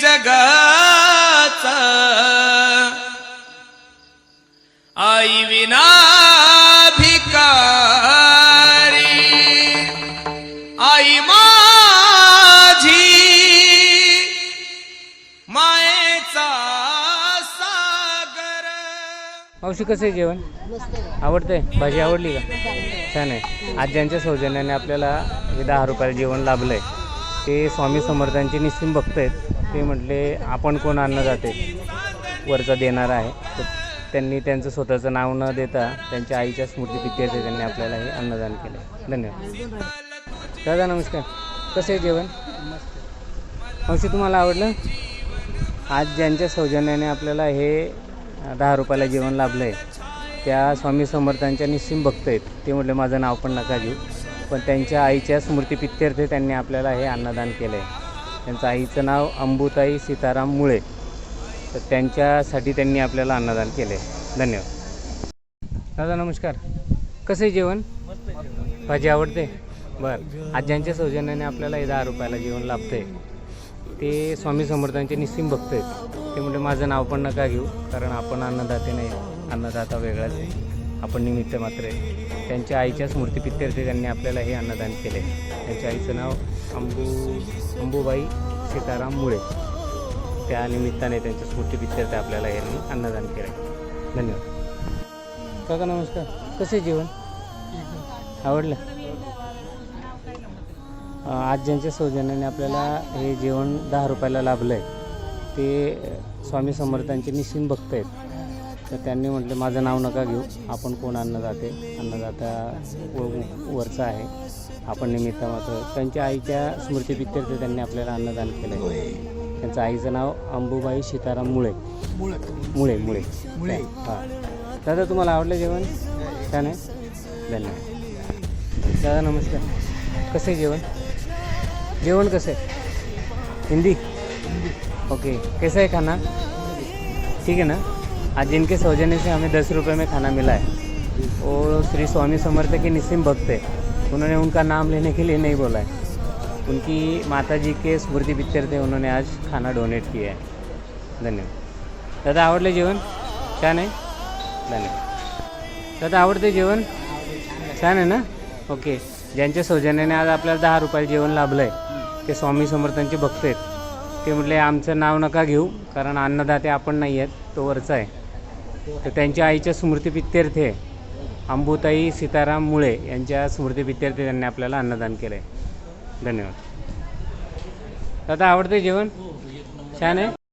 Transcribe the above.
जगाचा. आई विना भिकारी आई माझी. मायेचा सागर. मावशी कसं आहे जेवण? आवडते भाजी आवडली का? छान आहे. आज्यांच्या सौजन्याने आपल्याला हे दहा रुपयाला जेवण लाभलं आहे ते स्वामी समर्थांचे निश्चिम बघत आहेत. ते म्हटले आपण कोण अन्नदाते वरचा देणार आहे. तर त्यांनी त्यांचं स्वतःचं नाव न देता त्यांच्या आईच्या स्मृतीप्रित्यर्थ त्यांनी आपल्याला हे अन्नदान केलं. धन्यवाद. दादा नमस्कार. कसं आहे जेवण? मावशी तुम्हाला आवडलं? आज ज्यांच्या सौजन्याने आपल्याला हे दहा रुपयाला जेवण लाभलं आहे त्या स्वामी समर्थांच्या निस्सिम भक्त आहेत. ते म्हटले माझं नाव पण नका घेऊ. पण त्यांच्या आईच्या स्मृतीपित्यर्थ त्यांनी आपल्याला हे अन्नदान केलं आहे त्यांचं आईचं नाव अंबुताई सीताराम मुळे. तर त्यांच्यासाठी त्यांनी आपल्याला अन्नदान केले धन्यवाद. दादा नमस्कार. कसं आहे जेवण? भाजी आवडते? बरं. आज ज्यांच्या सौजन्याने आपल्याला हे दहा रुपयाला जेवण लाभतं आहे ते स्वामी समर्थांचे निस्सिम भक्त आहेत. ते म्हणजे माझं नाव पण नका घेऊ कारण आपण अन्नदाते नाही अन्नदाता वेगळाच आहे. आपण निमित्त मात्र आहे त्यांच्या आईच्या स्मृतीपित्यर्थे त्यांनी आपल्याला हे अन्नदान केले. त्यांच्या आईचं नाव अंबू अंबूबाई सीताराम मुळे. त्या निमित्ताने त्यांच्या स्मृतीपित्यर्थे आपल्याला हे अन्नदान केलं. धन्यवाद. काका नमस्कार. कसे जेवण? आवडलं? आज ज्यांच्या सौजन्याने आपल्याला हे जेवण दहा रुपयाला लाभलं आहे ते स्वामी समर्थांचे निस्सिम भक्त आहेत. तर त्यांनी म्हटलं माझं नाव नका घेऊ. आपण कोण अन्नदाते अन्नदाता व वरचा आहे. आपण निमित्त मात्र. त्यांच्या आईच्या स्मृतीपित्यर्थ त्यांनी आपल्याला अन्नदान केलं आहे त्यांचं आईचं नाव अंबुबाई सीताराम मुळे. मुळे. मुळे मुळे. हां. दादा तुम्हाला आवडलं जेवण? छान आहे? धन्यवाद. दादा नमस्कार. कसं आहे जेवण? जेवण कसं है हिंदी? ओके. कैसा है खाना? ठीक है ना? आज जिनके सौजन्य से हमें दस रुपये में खाना मिला है वो श्री स्वामी समर्थ के निस्सिम भक्त है। उन्होंने उनका नाम लेने के लिए नहीं बोला है। उनकी माता जी के स्मृति पिक्चर थे उन्होंने आज खाना डोनेट किया है। धन्यवाद। दादा आवडलं जेवण? छान आहे? धन्यवाद। दादा आवडते जेवण? छान आहे ना? ओके. ज्यांच्या सौजन्याने आज आपल्याला दहा रुपयाला जेवण लाभलं आहे ते स्वामी समर्थांचे भक्त आहेत. ते म्हटले आमचं नाव नका घेऊ कारण अन्नदाते आपण नाही आहेत तो वरचा आहे. तर त्यांच्या आईच्या स्मृतीपित्यर्थे अंबुताई सीताराम मुळे यांच्या स्मृतीपित्यर्थे त्यांनी आपल्याला अन्नदान केलं आहे धन्यवाद. दादा आवडते जेवण? छान आहे?